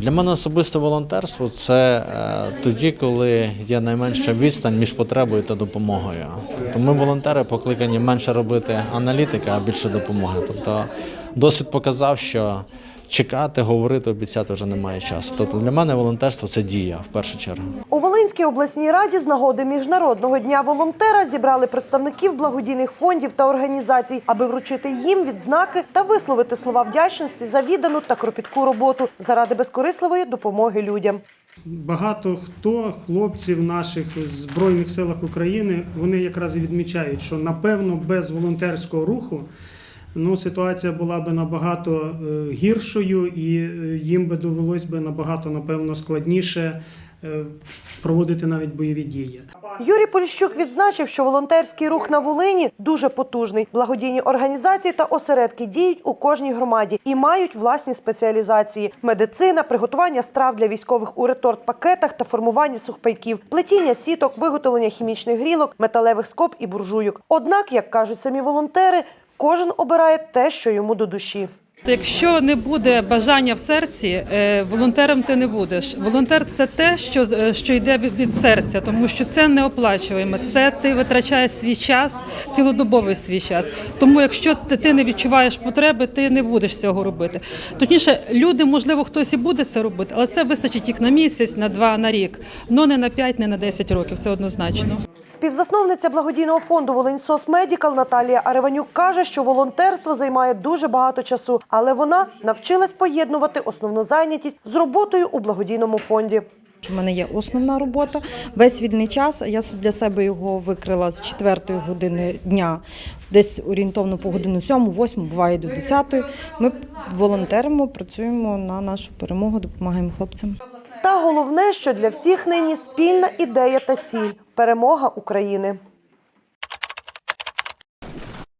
Для мене особисто волонтерство це е, тоді, коли є найменша відстань між потребою та допомогою. Ми, волонтери, покликані менше робити аналітики, а більше допомоги. Тобто досвід показав, що чекати, говорити, обіцяти вже немає часу. Тобто для мене волонтерство це дія в першу чергу. У Волинській обласній раді з нагоди міжнародного дня волонтера зібрали представників благодійних фондів та організацій, аби вручити їм відзнаки та висловити слова вдячності за віддану та кропітку роботу заради безкорисливої допомоги людям. Багато хто хлопців наших в Збройних силах України вони якраз і відмічають, що напевно без волонтерського руху ну, ситуація була би набагато е, гіршою, і е, їм би довелось би набагато напевно складніше е, проводити навіть бойові дії. Юрій Поліщук відзначив, що волонтерський рух на Волині дуже потужний. Благодійні організації та осередки діють у кожній громаді і мають власні спеціалізації: медицина, приготування страв для військових у реторт-пакетах та формування сухпайків, плетіння сіток, виготовлення хімічних грілок, металевих скоб і буржуйок. Однак, як кажуть самі волонтери, кожен обирає те, що йому до душі. Якщо не буде бажання в серці, е, волонтером ти не будеш. Волонтер це те, що е, що йде від серця, тому що це неоплачуємо. Це ти витрачаєш свій час, цілодобовий свій час. Тому, якщо ти, не відчуваєш потреби, ти не будеш цього робити. Точніше, люди, можливо, хтось і буде це робити, але це вистачить їх на місяць, на два, на рік. Ну не на п'ять, не на 10 років. Це однозначно. Співзасновниця благодійного фонду Волиньсос Медікал Наталія Ареванюк каже, що волонтерство займає дуже багато часу, але вона навчилась поєднувати основну зайнятість з роботою у благодійному фонді. У мене є основна робота. Весь вільний час. Я для себе його викрила з 4 години дня, десь орієнтовно по годину 7, 8, буває до 10. Ми волонтеримо, працюємо на нашу перемогу, допомагаємо хлопцям. Та головне, що для всіх нині спільна ідея та ціль перемога України.